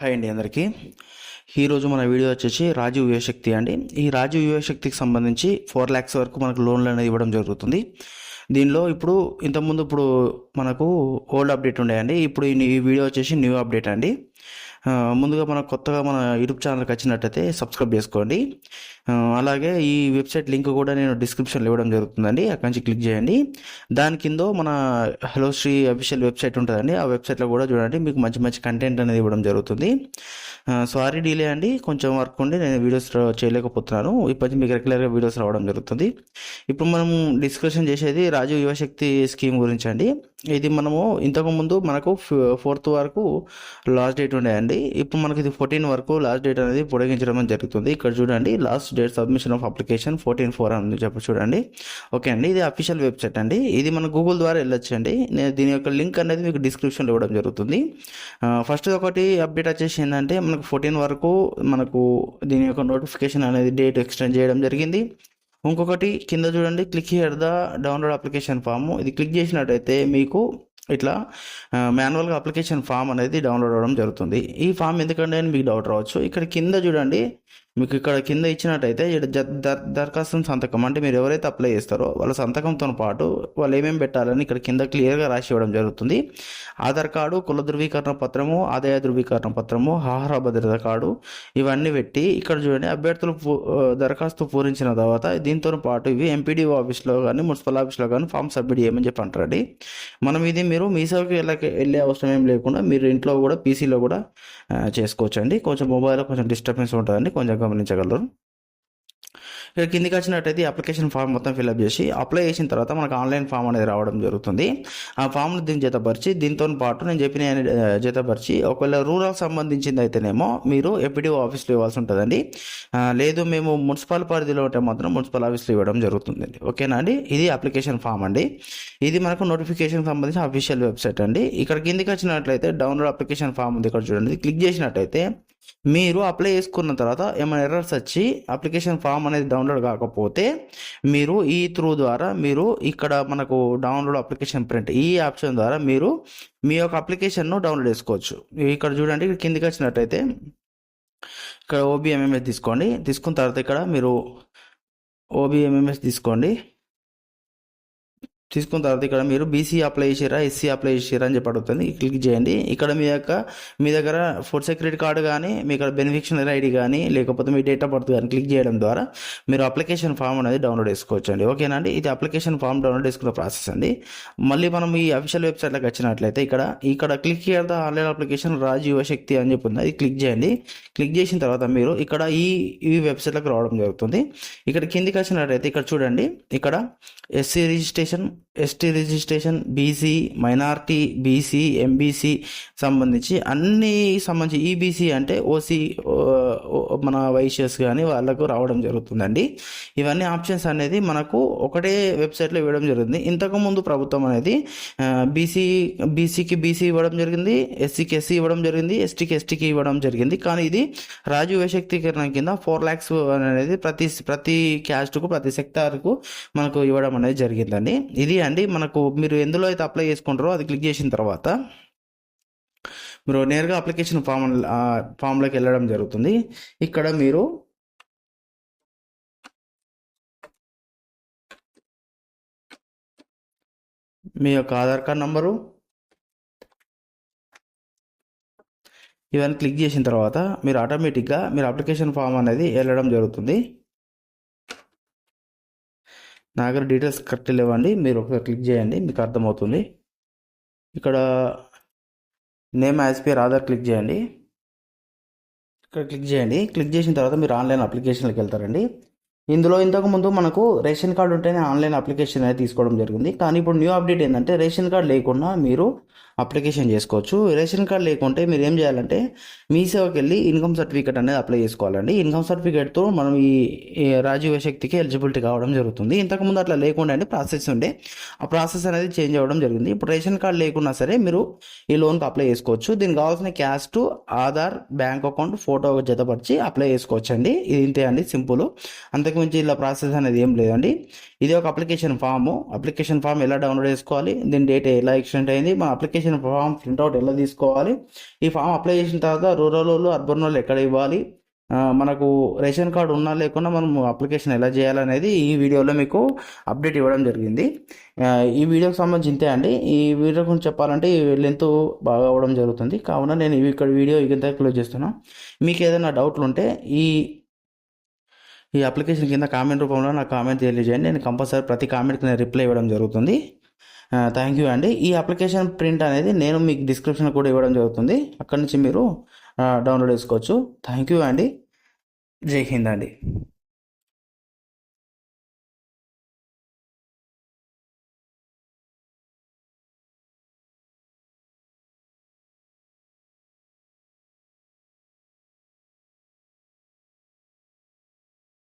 Hi అండి అందరికీ. ఈరోజు మన వీడియో వచ్చేసి రాజీవ్ యువశక్తి అండి. ఈ రాజీవ్ యువశక్తికి సంబంధించి ఫోర్ ల్యాక్స్ వరకు మనకు లోన్లు అనేది ఇవ్వడం జరుగుతుంది. దీనిలో ఇప్పుడు ఇంతకుముందు ఇప్పుడు మనకు ఓల్డ్ అప్డేట్ ఉండేయండి. ఇప్పుడు ఈ వీడియో వచ్చేసి న్యూ అప్డేట్ అండి. ముందుగా మన కొత్తగా మన యూట్యూబ్ ఛానల్కి వచ్చినట్టయితే సబ్స్క్రైబ్ చేసుకోండి. అలాగే ఈ వెబ్సైట్ లింక్ కూడా నేను డిస్క్రిప్షన్లో ఇవ్వడం జరుగుతుందండి. అక్కడి నుంచి క్లిక్ చేయండి. దాని కింద మన హలో శ్రీ అఫీషియల్ వెబ్సైట్ ఉంటుందండి. ఆ వెబ్సైట్లో కూడా చూడండి. మీకు మంచి మంచి కంటెంట్ అనేది ఇవ్వడం జరుగుతుంది. సారీ డీలే అండి. కొంచెం వర్క్ ఉండి నేను వీడియోస్ చేయలేకపోతున్నాను. ఇప్పటి మీకు రెగ్యులర్గా వీడియోస్ రావడం జరుగుతుంది. ఇప్పుడు మనం డిస్కషన్ చేసేది రాజీవ్ యువశక్తి స్కీమ్ గురించి అండి. ఇది మనము ఇంతకు ముందు మనకు ఫోర్త్ వరకు లాస్ట్ డేట్ ఉండేయండి ఇప్పుడు మనకి ఇది ఫోర్టీన్ వరకు లాస్ట్ డేట్ అనేది పొడిగించడం జరుగుతుంది. ఇక్కడ చూడండి last date submission of application fourteen four అని చెప్పి చూడండి. ఓకే అండి ఇది అఫీషియల్ వెబ్సైట్ అండి. ఇది మన గూగుల్ ద్వారా వెళ్ళొచ్చు అండి నేను దీని యొక్క లింక్ అనేది మీకు డిస్క్రిప్షన్లో ఇవ్వడం జరుగుతుంది. ఫస్ట్ ఒకటి అప్డేట్ వచ్చేసి ఏంటంటే మనకు ఫోర్టీన్ వరకు మనకు దీని యొక్క నోటిఫికేషన్ అనేది డేట్ ఎక్స్టెండ్ చేయడం జరిగింది. ఇంకొకటి కింద చూడండి click here the download application form ఇది క్లిక్ చేసినట్టయితే మీకు ఇట్లా మాన్యువల్గా అప్లికేషన్ ఫామ్ అనేది డౌన్లోడ్ అవ్వడం జరుగుతుంది. ఈ ఫామ్ ఎందుకంటే అని మీకు డౌట్ రావచ్చు. ఇక్కడ కింద చూడండి మీకు ఇక్కడ కింద ఇచ్చినట్టయితే ఇక్కడ జ- దరఖాస్తు సంతకం. అంటే మీరు ఎవరైతే అప్లై చేస్తారో వాళ్ళ సంతకంతో పాటు వాళ్ళు ఏమేమి పెట్టాలని ఇక్కడ కింద క్లియర్గా రాసి ఇవ్వడం జరుగుతుంది. ఆధార్ కార్డు కుల ధృవీకరణ పత్రము ఆదాయ ధృవీకరణ పత్రము ఆహార భద్రత కార్డు ఇవన్నీ పెట్టి ఇక్కడ చూడండి అభ్యర్థులు దరఖాస్తు పూరించిన తర్వాత దీంతో పాటు ఇవి ఎంపీడీఓ ఆఫీస్లో కానీ మున్సిపల్ ఆఫీస్లో కానీ ఫామ్ సబ్మిట్ చేయమని చెప్పి అంటారండి మనం ఇది మీరు మీ సేవకి వెళ్ళక వెళ్ళే అవసరం ఏం లేకుండా మీరు ఇంట్లో కూడా పీసీలో కూడా చేసుకోవచ్చండి. కొంచెం మొబైల్లో కొంచెం డిస్టర్బెన్స్ ఉంటుందండి. కొంచెం గమనించగలరు. ఇక్కడ కిందికి వచ్చినట్టయితే అప్లికేషన్ ఫామ్ మొత్తం ఫిల్అప్ చేసి అప్లై చేసిన తర్వాత మనకు ఆన్లైన్ ఫామ్ అనేది రావడం జరుగుతుంది. ఆ ఫామ్ను దీన్ని జతపరిచి దీంతో పాటు నేను చెప్పిన జతపరిచి ఒకవేళ రూరల్ సంబంధించింది అయితేనేమో మీరు ఎపిడిఓ ఆఫీస్లో ఇవ్వాల్సి ఉంటుందండి. లేదు మేము మున్సిపల్ పరిధిలో ఉంటే మాత్రం మున్సిపల్ ఆఫీస్లో ఇవ్వడం జరుగుతుందండి. ఓకేనా అండి? ఇది అప్లికేషన్ ఫామ్ అండి. ఇది మనకు నోటిఫికేషన్ సంబంధించిన అఫీషియల్ వెబ్సైట్ అండి. ఇక్కడ కిందికి వచ్చినట్లయితే డౌన్లోడ్ అప్లికేషన్ ఫామ్ ఉంది. ఇక్కడ చూడండి. ఇది క్లిక్ చేసినట్టయితే మీరు అప్లై చేసుకున్న తర్వాత ఏమైనా ఎర్రర్స్ వచ్చి అప్లికేషన్ ఫామ్ అనేది డౌన్లోడ్ కాకపోతే మీరు ఈ త్రూ ద్వారా మీరు ఇక్కడ మనకు డౌన్లోడ్ అప్లికేషన్ ప్రింట్ ఈ ఆప్షన్ ద్వారా మీరు మీ యొక్క అప్లికేషన్ను డౌన్లోడ్ చేసుకోవచ్చు. ఇక్కడ చూడండి ఇక్కడ కిందికి వచ్చినట్టయితే ఇక్కడ ఓబిఎంఎంఎస్ తీసుకోండి. తీసుకున్న తర్వాత ఇక్కడ మీరు ఓబిఎంఎంఎస్ తీసుకోండి. తీసుకున్న తర్వాత ఇక్కడ మీరు బీసీ అప్లై చేసారా ఎస్సీ అప్లై చేసారా అని చెప్పి అడుగుతుంది. క్లిక్ చేయండి. ఇక్కడ మీ యొక్క మీ దగ్గర ఫుడ్ సెక్యూరిటీ కార్డు కానీ మీ ఇక్కడ బెనిఫిషనరీ ఐడి కానీ లేకపోతే మీ డేట్ ఆఫ్ బర్త్ కానీ క్లిక్ చేయడం ద్వారా మీరు అప్లికేషన్ ఫామ్ అనేది డౌన్లోడ్ చేసుకోవచ్చు అండి ఓకేనా అండి ఇది అప్లికేషన్ ఫామ్ డౌన్లోడ్ చేసుకున్న ప్రాసెస్ అండి. మళ్ళీ మనం ఈ అఫీషియల్ వెబ్సైట్లోకి వచ్చినట్లయితే ఇక్కడ ఇక్కడ క్లిక్ చేయాలి ఆన్లైన్ అప్లికేషన్ రాజ్ యువశక్తి అని చెప్పి ఉంది అది క్లిక్ చేయండి. క్లిక్ చేసిన తర్వాత మీరు ఇక్కడ ఈ ఈ వెబ్సైట్లోకి రావడం జరుగుతుంది. ఇక్కడ కిందికి వచ్చినట్లయితే ఇక్కడ చూడండి. ఇక్కడ SC registration ST registration BC minority BC MBC సంబంధించి అన్ని సంబంధించి ఈబీసీ అంటే ఓసీ మన వైశ్యస్ కానీ వాళ్ళకు రావడం జరుగుతుందండి. ఇవన్నీ ఆప్షన్స్ అనేది మనకు ఒకటే వెబ్సైట్లో ఇవ్వడం జరిగింది. ఇంతకుముందు ప్రభుత్వం అనేది బీసీ బీసీకి బీసీ ఇవ్వడం జరిగింది ఎస్సీకి ఎస్సీ ఇవ్వడం జరిగింది ఎస్టీకి ఎస్టీకి ఇవ్వడం జరిగింది. కానీ ఇది రాజు యువశక్తీకరణ కింద ఫోర్ ల్యాక్స్ అనేది ప్రతి ప్రతి క్యాస్ట్కు ప్రతి సెక్టార్కు మనకు ఇవ్వడం అనేది జరిగిందండి. ఇది ఇది అండి. మనకు మీరు ఎందులో అయితే అప్లై చేసుకుంటారో అది క్లిక్ చేసిన తర్వాత మీరు నేరుగా అప్లికేషన్ ఫామ్ ఫామ్లోకి వెళ్ళడం జరుగుతుంది. ఇక్కడ మీరు మీ యొక్క ఆధార్ కార్డ్ నంబరు ఇవన్నీ క్లిక్ చేసిన తర్వాత మీరు ఆటోమేటిక్గా మీరు అప్లికేషన్ ఫామ్ అనేది వెళ్ళడం జరుగుతుంది. నా దగ్గర డీటెయిల్స్ కరెక్ట్ లేవండి. మీరు ఒకసారి క్లిక్ చేయండి. మీకు అర్థమవుతుంది. ఇక్కడ name as per Aadhaar click చేయండి. ఇక్కడ క్లిక్ చేయండి. క్లిక్ చేసిన తర్వాత మీరు ఆన్లైన్ అప్లికేషన్లోకి వెళ్తారండి. ఇందులో ఇంతకు ముందు మనకు రేషన్ కార్డు ఉంటేనే ఆన్లైన్ అప్లికేషన్ అనేది తీసుకోవడం జరిగింది. కానీ ఇప్పుడు న్యూ అప్డేట్ ఏంటంటే రేషన్ కార్డు లేకుండా మీరు అప్లికేషన్ చేసుకోవచ్చు. రేషన్ కార్డు లేకుంటే మీరు ఏం చేయాలంటే మీ సేవకి వెళ్ళి ఇన్కమ్ సర్టిఫికేట్ అనేది అప్లై చేసుకోవాలండి. ఇన్కమ్ సర్టిఫికేట్తో మనం ఈ రాజీవ రాజీవ్ శక్తికి ఎలిజిబిలిటీ కావడం జరుగుతుంది. ఇంతకుముందు అట్లా లేకుండా అండి. ప్రాసెస్ ఉండే. ఆ ప్రాసెస్ అనేది చేంజ్ అవ్వడం జరిగింది. ఇప్పుడు రేషన్ కార్డు లేకున్నా సరే మీరు ఈ లోన్కి అప్లై చేసుకోవచ్చు. దీనికి కావాల్సిన caste Aadhaar bank account photo జతపరిచి apply చేసుకోవచ్చు అండి ఇది ఇంతే అండి సింపుల్. అంతకుమించి ఇలా ప్రాసెస్ అనేది ఏం లేదండి. ఇది ఒక అప్లికేషన్ ఫామ్. అప్లికేషన్ ఫామ్ ఎలా డౌన్లోడ్ చేసుకోవాలి? దీని డేట్ ఎలా ఎక్స్టెంట్ అయింది? మన అప్లికేషన్ ఫామ్ ప్రింట్అవుట్ ఎలా తీసుకోవాలి? ఈ ఫామ్ అప్లై చేసిన తర్వాత రూరల్ వాళ్ళు అర్బన్ వాళ్ళు ఎక్కడ ఇవ్వాలి? మనకు రేషన్ కార్డు ఉన్నా లేకుండా మనం అప్లికేషన్ ఎలా చేయాలనేది ఈ వీడియోలో మీకు అప్డేట్ ఇవ్వడం జరిగింది. ఈ వీడియోకి సంబంధించి ఇంతే అండి. ఈ వీడియో గురించి చెప్పాలంటే లెంత్ బాగా అవ్వడం జరుగుతుంది. కావున నేను ఇక్కడ వీడియో ఇంత క్లోజ్ చేస్తున్నాను మీకు ఏదైనా డౌట్లు ఉంటే ఈ ఈ అప్లికేషన్ కింద కామెంట్ రూపంలో నాకు కామెంట్ తెలియజేయండి. నేను కంపల్సరీ ప్రతి కామెంట్కి నేను రిప్లై ఇవ్వడం జరుగుతుంది. థ్యాంక్ యూ అండి. ఈ అప్లికేషన్ ప్రింట్ అనేది నేను మీకు డిస్క్రిప్షన్ కూడా ఇవ్వడం జరుగుతుంది. అక్కడి నుంచి మీరు డౌన్లోడ్ చేసుకోవచ్చు. థ్యాంక్ యూ అండి. జై హింద్ అండి.